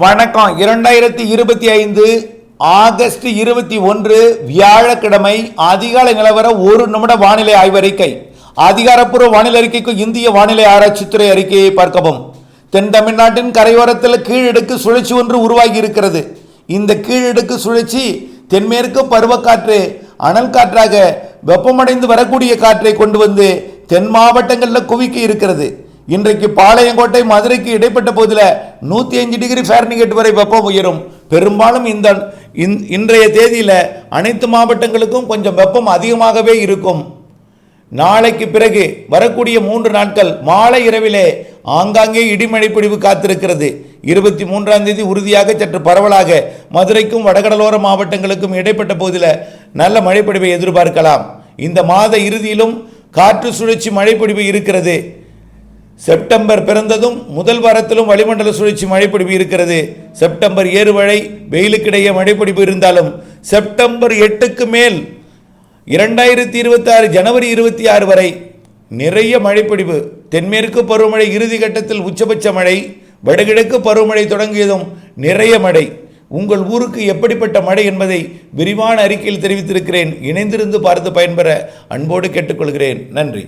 வணக்கம். இரண்டாயிரத்தி இருபத்தி ஐந்து ஆகஸ்ட் இருபத்தி ஒன்று வியாழக்கிழமை அதிகாலை நிலவர ஒரு நிமிட வானிலை ஆய்வறிக்கை. அதிகாரப்பூர்வ வானிலை அறிக்கைக்கு இந்திய வானிலை ஆராய்ச்சித்துறை அறிக்கையை பார்க்கவும். தென் தமிழ்நாட்டின் கரையோரத்தில் கீழடுக்கு சுழற்சி ஒன்று உருவாகி இருக்கிறது. இந்த கீழடுக்கு சுழற்சி தென்மேற்கு பருவக்காற்று அனல் காற்றாக வெப்பமடைந்து வரக்கூடிய காற்றை கொண்டு வந்து தென் மாவட்டங்களில் குவிக்க இருக்கிறது. இன்றைக்கு பாளையங்கோட்டை மதுரைக்கு இடைப்பட்ட பகுதியில் நூற்றி அஞ்சு டிகிரி ஃபேரனிகேட் வரை வெப்பம் உயரும். பெரும்பாலும் இந்த இன்றைய தேதியில் அனைத்து மாவட்டங்களுக்கும் கொஞ்சம் வெப்பம் அதிகமாகவே இருக்கும். நாளைக்கு பிறகு வரக்கூடிய மூன்று நாட்கள் மாலை இரவிலே ஆங்காங்கே இடிமழை பிடிவு காத்திருக்கிறது. இருபத்தி மூன்றாம் தேதி உறுதியாக சற்று பரவலாக மதுரைக்கும் வடகடலோர மாவட்டங்களுக்கும் இடைப்பட்ட பகுதியில் நல்ல மழைப்பொழிவை எதிர்பார்க்கலாம். இந்த மாத இறுதியிலும் காற்று சுழற்சி மழைப்பொழிவு இருக்கிறது. செப்டம்பர் பிறந்ததும் முதல் வாரத்திலும் வளிமண்டல சுழற்சி மழைப்பிடிப்பு இருக்கிறது. செப்டம்பர் ஏறு மழை வெயிலுக்கிடையே மழைப்பிடிப்பு இருந்தாலும் செப்டம்பர் எட்டுக்கு மேல் இரண்டாயிரத்தி இருபத்தாறு ஜனவரி இருபத்தி ஆறு வரை நிறைய மழைப்பிடிப்பு. தென்மேற்கு பருவமழை இறுதி கட்டத்தில் உச்சபட்ச மழை வடகிழக்கு பருவமழை தொடங்கியதும் நிறைய மழை. உங்கள் ஊருக்கு எப்படிப்பட்ட மழை என்பதை விரிவான அறிக்கையில் தெரிவித்திருக்கிறேன். இணைந்திருந்து பார்த்து பயன்பெற அன்போடு கேட்டுக்கொள்கிறேன். நன்றி.